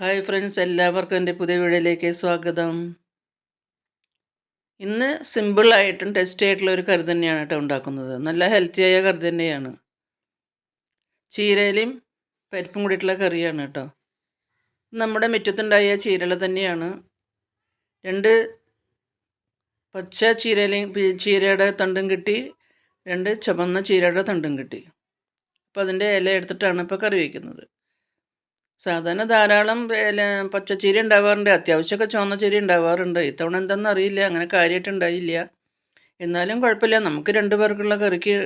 Hi friends എല്ലാവർക്കും എന്റെ പുതിയ വീഡിയോയിലേക്ക് സ്വാഗതം. ഇന്ന് സിമ്പിളായിട്ടും ടേസ്റ്റി ആയിട്ടുള്ള ഒരു കറി തന്നെയാണ് കേട്ടോ ഉണ്ടാക്കുന്നത്. നല്ല ഹെൽത്തിയായ കറി തന്നെയാണ്. ചീരയിലും പരിപ്പും കൂടിയിട്ടുള്ള കറിയാണ് കേട്ടോ. നമ്മുടെ മുറ്റത്തുണ്ടായ ചീരല തന്നെയാണ്. രണ്ട് പച്ച ചീരയിലും ചീരയുടെ തണ്ടും കിട്ടി രണ്ട് ചുവന്ന ചീരയുടെ തണ്ടും കിട്ടി. അപ്പോൾ അതിന്റെ ഇല എടുത്തിട്ടാണ് ഇപ്പോൾ കറി വയ്ക്കുന്നത് സാധാരണ ധാരാളം പച്ചച്ചീര ഉണ്ടാവാറുണ്ട്. അത്യാവശ്യമൊക്കെ ചുവന്ന ചീര ഉണ്ടാവാറുണ്ട്. ഇത്തവണ എന്താണെന്ന് അറിയില്ല. അങ്ങനെ കാര്യമായിട്ട് ഉണ്ടായില്ല. എന്നാലും കുഴപ്പമില്ല. നമുക്ക് രണ്ട് പേർക്കുള്ള കറിക്ക്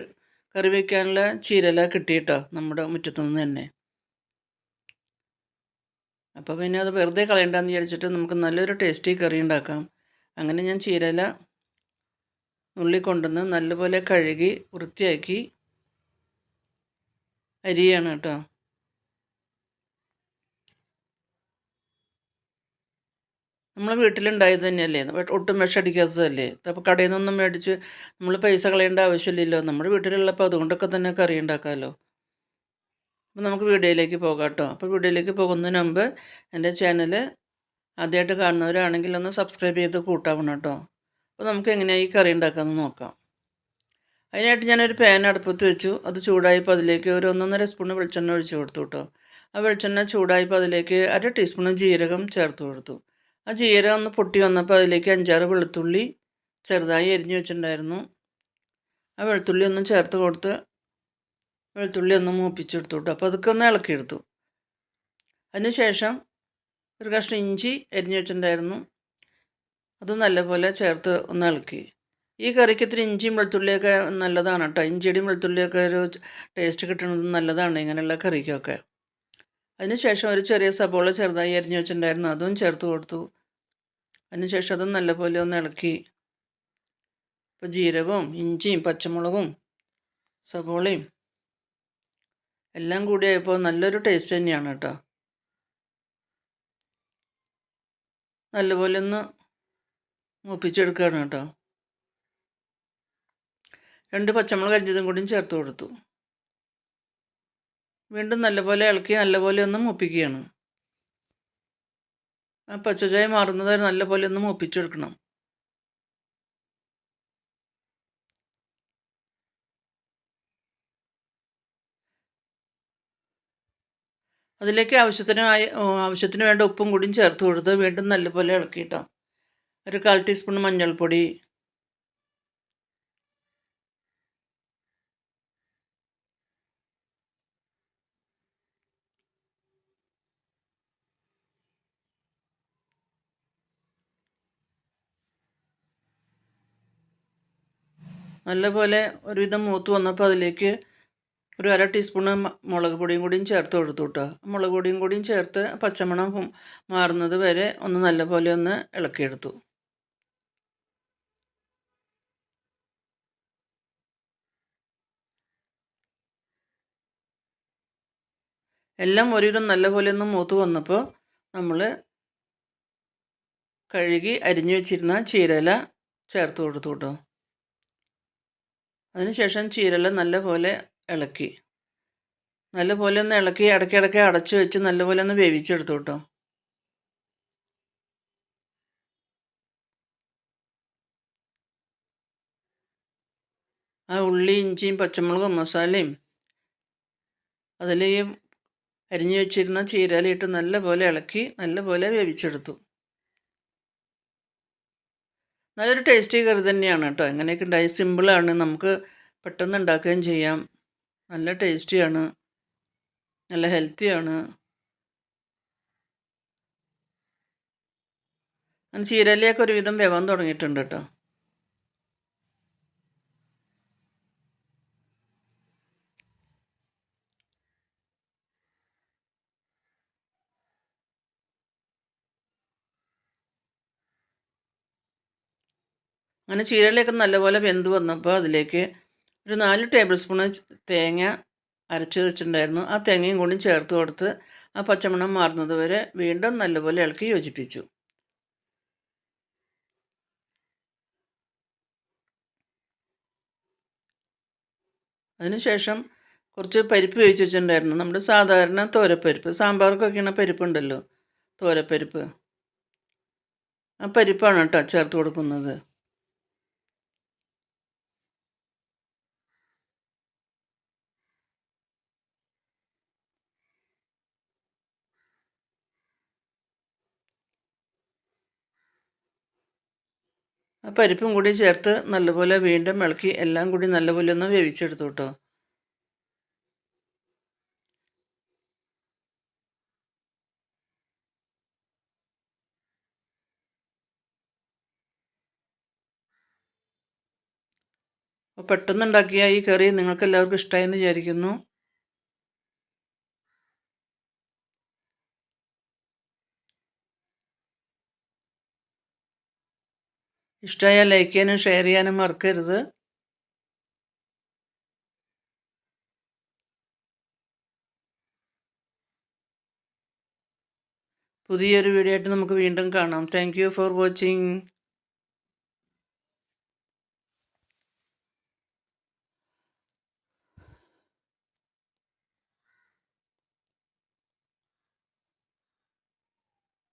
കറി വയ്ക്കാനുള്ള ചീരല കിട്ടിയിട്ടോ നമ്മുടെ മുറ്റത്തു നിന്ന് തന്നെ. അപ്പോൾ പിന്നെ അത് വെറുതെ കളയണ്ടെന്ന് വിചാരിച്ചിട്ട് നമുക്ക് നല്ലൊരു ടേസ്റ്റി കറി ഉണ്ടാക്കാം. അങ്ങനെ ഞാൻ ചീരല ഉള്ളി കൊണ്ടുവന്ന് നല്ലപോലെ കഴുകി വൃത്തിയാക്കി അരിയാണ് കേട്ടോ നമ്മൾ വീട്ടിലുണ്ടായത് തന്നെയല്ലേ? ഒട്ടും വിഷമടിക്കാത്തതല്ലേ? അപ്പോൾ കടയിൽ നിന്നൊന്നും മേടിച്ച് നമ്മൾ പൈസ കളയേണ്ട ആവശ്യമില്ലല്ലോ. നമ്മുടെ വീട്ടിലുള്ളപ്പോൾ അതുകൊണ്ടൊക്കെ തന്നെ കറി ഉണ്ടാക്കാമല്ലോ അപ്പോൾ നമുക്ക് വീഡിയോയിലേക്ക് പോകാം കേട്ടോ അപ്പോൾ വീഡിയോയിലേക്ക് പോകുന്നതിന് മുമ്പ് എന്റെ ചാനൽ ആദ്യമായിട്ട് കാണുന്നവരാണെങ്കിൽ ഒന്ന് സബ്സ്ക്രൈബ് ചെയ്ത് കൂട്ടാവണം കേട്ടോ അപ്പോൾ നമുക്ക് എങ്ങനെയാണ് ഈ കറി ഉണ്ടാക്കാമെന്ന് നോക്കാം. അതിനായിട്ട് ഞാനൊരു പാൻ അടുപ്പത്ത് വെച്ചു. അത് ചൂടായപ്പോൾ അതിലേക്ക് ഒരു ഒന്നൊന്നര സ്പൂൺ വെളിച്ചെണ്ണ ഒഴിച്ച് കൊടുത്തു കേട്ടോ ആ വെളിച്ചെണ്ണ ചൂടായപ്പോൾ അതിലേക്ക് അര ടീസ്പൂൺ ജീരകം ചേർത്ത് കൊടുത്തു. ആ ജീര ഒന്ന് പൊട്ടി വന്നപ്പോൾ അതിലേക്ക് അഞ്ചാറ് വെളുത്തുള്ളി ചെറുതായി എരിഞ്ഞു വെച്ചിട്ടുണ്ടായിരുന്നു. ആ വെളുത്തുള്ളി ഒന്ന് ചേർത്ത് കൊടുത്ത് വെളുത്തുള്ളി ഒന്ന് മൂപ്പിച്ചെടുത്തു കേട്ടോ. അപ്പോൾ അതൊക്കെ ഒന്ന് ഇളക്കിയെടുത്തു. അതിനുശേഷം ഒരു കഷ്ണം ഇഞ്ചി എരിഞ്ഞു വെച്ചിട്ടുണ്ടായിരുന്നു. അത് നല്ലപോലെ ചേർത്ത് ഒന്ന് ഇളക്കി. ഈ കറിക്ക് ഇത്തിരി ഇഞ്ചിയും വെളുത്തുള്ളിയൊക്കെ നല്ലതാണ് കേട്ടോ. ഇഞ്ചിയുടെയും വെളുത്തുള്ളിയൊക്കെ ഒരു ടേസ്റ്റ് കിട്ടുന്നത് നല്ലതാണ് ഇങ്ങനെയുള്ള കറിക്കൊക്കെ. അതിനുശേഷം ഒരു ചെറിയ സബോള ചെറുതായി അരിഞ്ഞു വെച്ചിട്ടുണ്ടായിരുന്നു. അതും ചേർത്ത് കൊടുത്തു. അതിനുശേഷം അത് നല്ലപോലെ ഒന്ന് ഇളക്കി. ഇപ്പോൾ ജീരകവും ഇഞ്ചിയും പച്ചമുളകും സബോളയും എല്ലാം കൂടി ആയപ്പോൾ നല്ലൊരു ടേസ്റ്റ് തന്നെയാണ് കേട്ടോ. നല്ലപോലെ ഒന്ന് മൂപ്പിച്ചെടുക്കുകയാണ് കേട്ടോ. രണ്ട് പച്ചമുളക് അരിഞ്ഞതും കൂടിയും ചേർത്ത് കൊടുത്തു. വീണ്ടും നല്ലപോലെ ഇളക്കി നല്ലപോലെ ഒന്ന് മൂപ്പിക്കുകയാണ്. ആ ചായ മാറുന്നത് നല്ലപോലെ ഒന്ന് മൂപ്പിച്ചെടുക്കണം അതിലേക്ക് ആവശ്യത്തിനായി ആവശ്യത്തിന് വേണ്ട ഉപ്പും കൂടിയും ചേർത്ത് കൊടുത്ത് വീണ്ടും നല്ലപോലെ ഇളക്കിയിട്ടോ. ഒരു കാൽ ടീസ്പൂൺ മഞ്ഞൾപ്പൊടി നല്ലപോലെ ഒരുവിധം മൂത്ത് വന്നപ്പോൾ അതിലേക്ക് ഒരു അര ടീസ്പൂണ് മുളക് പൊടിയും കൂടിയും ചേർത്ത് കൊടുത്തു കേട്ടോ മുളക് പൊടിയും കൂടിയും ചേർത്ത് പച്ചമണം മാറുന്നത് വരെ ഒന്ന് നല്ലപോലെ ഒന്ന് ഇളക്കിയെടുത്തു. എല്ലാം ഒരുവിധം നല്ലപോലെ ഒന്ന് മൂത്ത് വന്നപ്പോൾ നമ്മൾ കഴുകി അരിഞ്ഞു വെച്ചിരുന്ന ചീരല ചേർത്ത് കൊടുത്തു കേട്ടോ അതിനുശേഷം ചീരല നല്ലപോലെ ഇളക്കി. നല്ലപോലെ ഒന്ന് ഇളക്കി ഇടയ്ക്കിടയ്ക്ക് അടച്ചു വെച്ച് നല്ലപോലെ ഒന്ന് വേവിച്ചെടുത്തു കേട്ടോ. ആ ഉള്ളി ഇഞ്ചിയും പച്ചമുളകും മസാലയും അതിലേയും അരിഞ്ഞു വെച്ചിരുന്ന ചീരലിട്ട് നല്ലപോലെ ഇളക്കി നല്ലപോലെ വേവിച്ചെടുത്തു. നല്ലൊരു ടേസ്റ്റി കറി തന്നെയാണ് കേട്ടോ. എങ്ങനെയൊക്കെ ഉണ്ടായി? സിമ്പിളാണ് നമുക്ക് പെട്ടെന്ന് ഉണ്ടാക്കുകയും ചെയ്യാം. നല്ല ടേസ്റ്റിയാണ് നല്ല ഹെൽത്തിയാണ് ചീരലിയൊക്കെ ഒരുവിധം വേവാൻ തുടങ്ങിയിട്ടുണ്ട് കേട്ടോ. അങ്ങനെ ചീരയിലേക്ക് നല്ലപോലെ വെന്ത് വന്നപ്പോൾ അതിലേക്ക് ഒരു നാല് ടേബിൾ സ്പൂണ് തേങ്ങ അരച്ച് വെച്ചിട്ടുണ്ടായിരുന്നു. ആ തേങ്ങയും കൂടി ചേർത്ത് കൊടുത്ത് ആ പച്ചമണം മാറുന്നത് വരെ വീണ്ടും നല്ലപോലെ ഇളക്കി യോജിപ്പിച്ചു. അതിനുശേഷം കുറച്ച് പരിപ്പ് വേവിച്ച് വെച്ചിട്ടുണ്ടായിരുന്നു. നമ്മുടെ സാധാരണ തോരപ്പരിപ്പ് സാമ്പാർക്കൊക്കെയാണ് പരിപ്പുണ്ടല്ലോ തോരപ്പരിപ്പ്. ആ പരിപ്പാണ് കേട്ടോ ചേർത്ത് കൊടുക്കുന്നത്. പരിപ്പും കൂടി ചേർത്ത് നല്ലപോലെ വീണ്ടും ഇളക്കി എല്ലാം കൂടി നല്ലപോലെ ഒന്ന് വേവിച്ചെടുത്തു കേട്ടോ. അപ്പോൾ പെട്ടെന്നുണ്ടാക്കിയ ഈ കറി നിങ്ങൾക്കെല്ലാവർക്കും ഇഷ്ടമായെന്ന് വിചാരിക്കുന്നു. ഇഷ്ടമായാൽ ലൈക്ക് ചെയ്യാനും ഷെയർ ചെയ്യാനും മറക്കരുത്. പുതിയൊരു വീഡിയോ ആയിട്ട് നമുക്ക് വീണ്ടും കാണാം. Thank for watching